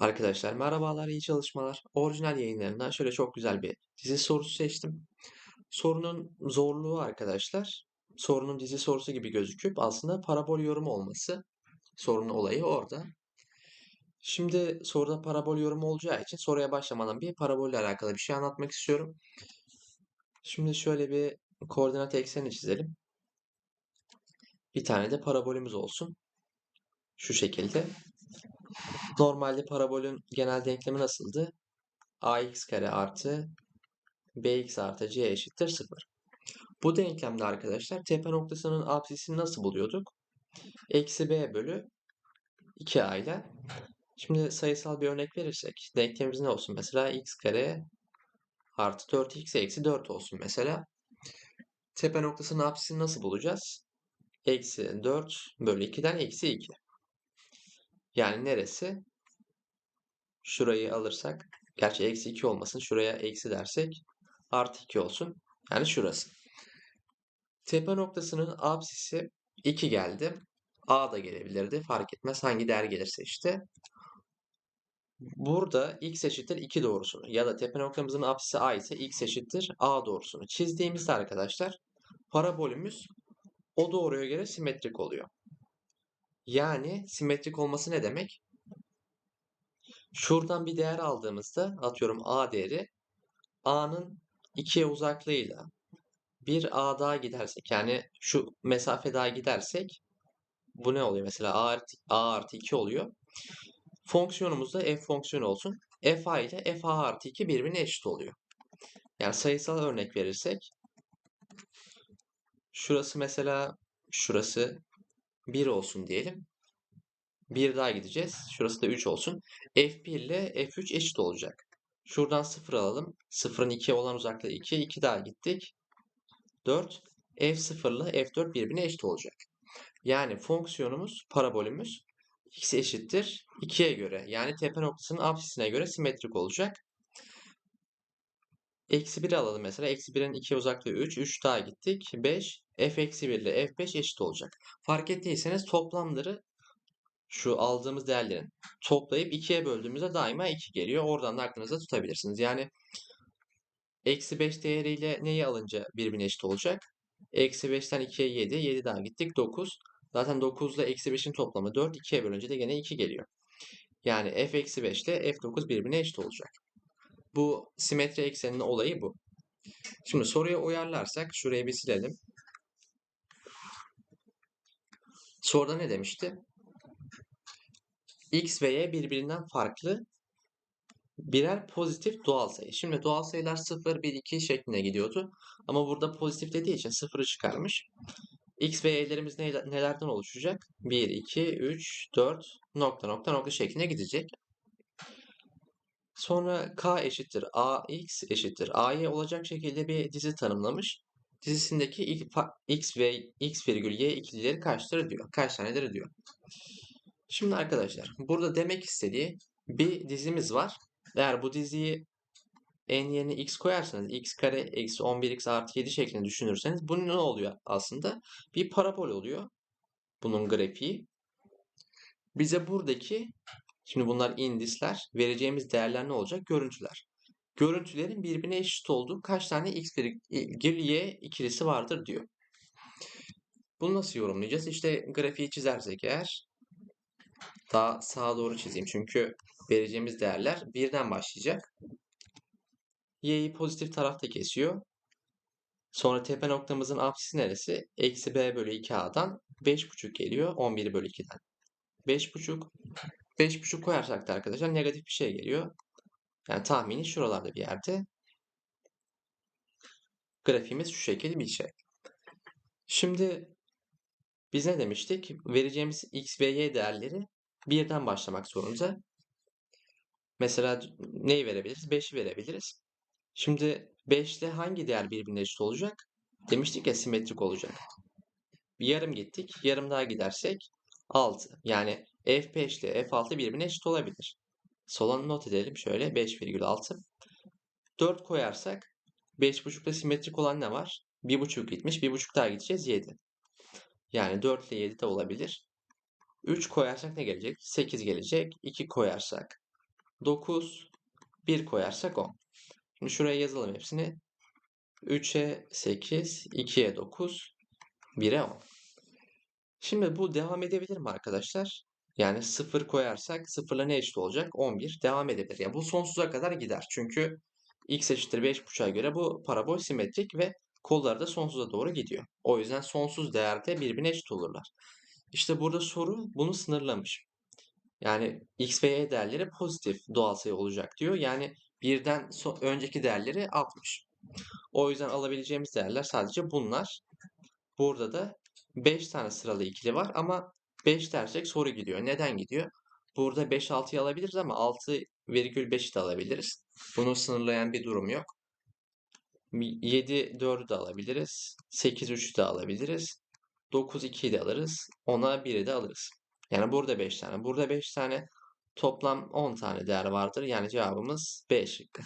Arkadaşlar merhabalar, iyi çalışmalar. Orijinal yayınlarından şöyle çok güzel bir dizi sorusu seçtim. Sorunun zorluğu arkadaşlar, sorunun dizi sorusu gibi gözüküp aslında parabol yorumu olması. Sorunun olayı orada. Şimdi soruda parabol yorumu olacağı için soruya başlamadan bir parabolle alakalı bir şey anlatmak istiyorum. Şimdi şöyle bir koordinat ekseni çizelim. Bir tane de parabolümüz olsun. Şu şekilde. Normalde parabolün genel denklemi nasıldı? ax kare artı bx artı c eşittir 0. Bu denklemde arkadaşlar tepe noktasının apsisini nasıl buluyorduk? Eksi b bölü 2a ile. Şimdi sayısal bir örnek verirsek denklemimiz ne olsun? Mesela x kare artı 4x eksi 4 olsun mesela. Tepe noktasının apsisini nasıl bulacağız? Eksi 4 bölü 2'den eksi 2. Yani neresi? Şurayı alırsak, gerçi eksi 2 olmasın, şuraya eksi dersek artı 2 olsun. Yani şurası. Tepe noktasının apsisi 2 geldi. A da gelebilirdi. Fark etmez hangi değer gelirse işte. Burada x eşittir 2 doğrusunu ya da tepe noktamızın apsisi A ise x eşittir A doğrusunu çizdiğimizde arkadaşlar parabolümüz o doğruya göre simetrik oluyor. Yani simetrik olması ne demek? Şuradan bir değer aldığımızda atıyorum A değeri A'nın 2'ye uzaklığıyla bir A daha gidersek yani şu mesafe daha gidersek bu ne oluyor? Mesela A artı, A artı 2 oluyor. Fonksiyonumuz da f fonksiyonu olsun. f a ile f a artı 2 birbirine eşit oluyor. Yani sayısal örnek verirsek şurası mesela şurası 1 olsun diyelim. 1 daha gideceğiz. Şurası da 3 olsun. F1 ile F3 eşit olacak. Şuradan 0 alalım. 0'ın 2'ye olan uzaklığı 2. 2 daha gittik. 4. F0 ile F4 birbirine eşit olacak. Yani fonksiyonumuz, parabolümüz x eşittir 2'ye göre. Yani tepe noktasının apsisine göre simetrik olacak. Eksi 1 alalım mesela. Eksi 1'in 2'ye uzaklığı 3. 3 daha gittik. 5. F eksi 1 ile F5 eşit olacak. Fark ettiyseniz toplamları şu aldığımız değerlerin toplayıp 2'ye böldüğümüzde daima 2 geliyor. Oradan da aklınızda tutabilirsiniz. Yani eksi 5 değeriyle neyi alınca birbirine eşit olacak? Eksi 5'ten 2'ye 7. 7 daha gittik. 9. Zaten 9 ile eksi 5'in toplamı 4. 2'ye bölünce de gene 2 geliyor. Yani f eksi 5 ile f9 birbirine eşit olacak. Bu simetri ekseninin olayı bu. Şimdi soruya uyarlarsak şurayı bir silelim. Soruda ne demişti? x ve y birbirinden farklı birer pozitif doğal sayı. Şimdi doğal sayılar 0, 1, 2 şeklinde gidiyordu. Ama burada pozitif dediği için 0'ı çıkarmış. X ve y'lerimiz nelerden oluşacak? 1, 2, 3, 4 nokta nokta nokta şeklinde gidecek. Sonra k eşittir ax eşittir ay olacak şekilde bir dizi tanımlamış. Dizisindeki x ve x virgül y ikilileri kaçtır diyor. Kaç tanedir diyor. Şimdi arkadaşlar burada demek istediği bir dizimiz var. Eğer bu diziyi n yerine x koyarsanız x kare eksi 11x artı 7 şeklinde düşünürseniz bu ne oluyor aslında? Bir parabol oluyor. Bunun grafiği. Bize buradaki şimdi bunlar indisler vereceğimiz değerler ne olacak? Görüntüler. Görüntülerin birbirine eşit olduğu kaç tane x virgül y ikilisi vardır diyor. Bunu nasıl yorumlayacağız? İşte grafiği çizersek eğer daha sağa doğru çizeyim. Çünkü vereceğimiz değerler birden başlayacak. Y'yi pozitif tarafta kesiyor. Sonra tepe noktamızın apsisi neresi? Eksi b bölü 2a'dan 5,5 geliyor. 11 bölü 2'den. 5,5. 5,5 koyarsak da arkadaşlar negatif bir şey geliyor. Yani tahmini şuralarda bir yerde. Grafiğimiz şu şekilde bir şey. Şimdi biz ne demiştik? Vereceğimiz x ve y değerleri birden başlamak zorunda. Mesela neyi verebiliriz? 5'i verebiliriz. Şimdi 5 ile hangi değer birbirine eşit olacak? Demiştik ya simetrik olacak. Bir yarım gittik. Yarım daha gidersek 6. Yani F5 ile F6 birbirine eşit olabilir. Sola not edelim şöyle 5,6. 4 koyarsak 5,5'da simetrik olan ne var? 1,5 gitmiş. 1,5 daha gideceğiz 7. Yani 4 ile 7 de olabilir. 3 koyarsak ne gelecek? 8 gelecek. 2 koyarsak 9, 1 koyarsak 10. Şimdi şuraya yazalım hepsini. 3'e 8, 2'ye 9, 1'e 10. Şimdi bu devam edebilir mi arkadaşlar? Yani 0 koyarsak 0 ile ne eşit olacak? 11 devam edebilir. Yani bu sonsuza kadar gider. Çünkü x eşittir 5.5'a göre bu parabol simetrik ve kolları da sonsuza doğru gidiyor. O yüzden sonsuz değerde birbirine eşit olurlar. İşte burada soru bunu sınırlamış. Yani x ve y değerleri pozitif doğal sayı olacak diyor. Yani birden önceki değerleri 60. O yüzden alabileceğimiz değerler sadece bunlar. Burada da 5 tane sıralı ikili var ama 5 dersek soru gidiyor. Neden gidiyor? Burada 5 6'yı alabiliriz ama 6,5'i de alabiliriz. Bunu sınırlayan bir durum yok. 7 4'ü de alabiliriz. 8 3'ü de alabiliriz. 9 2'yi de alırız. 10'a 1'i de alırız. Yani burada 5 tane. Burada 5 tane toplam 10 tane değer vardır. Yani cevabımız B şıkkı.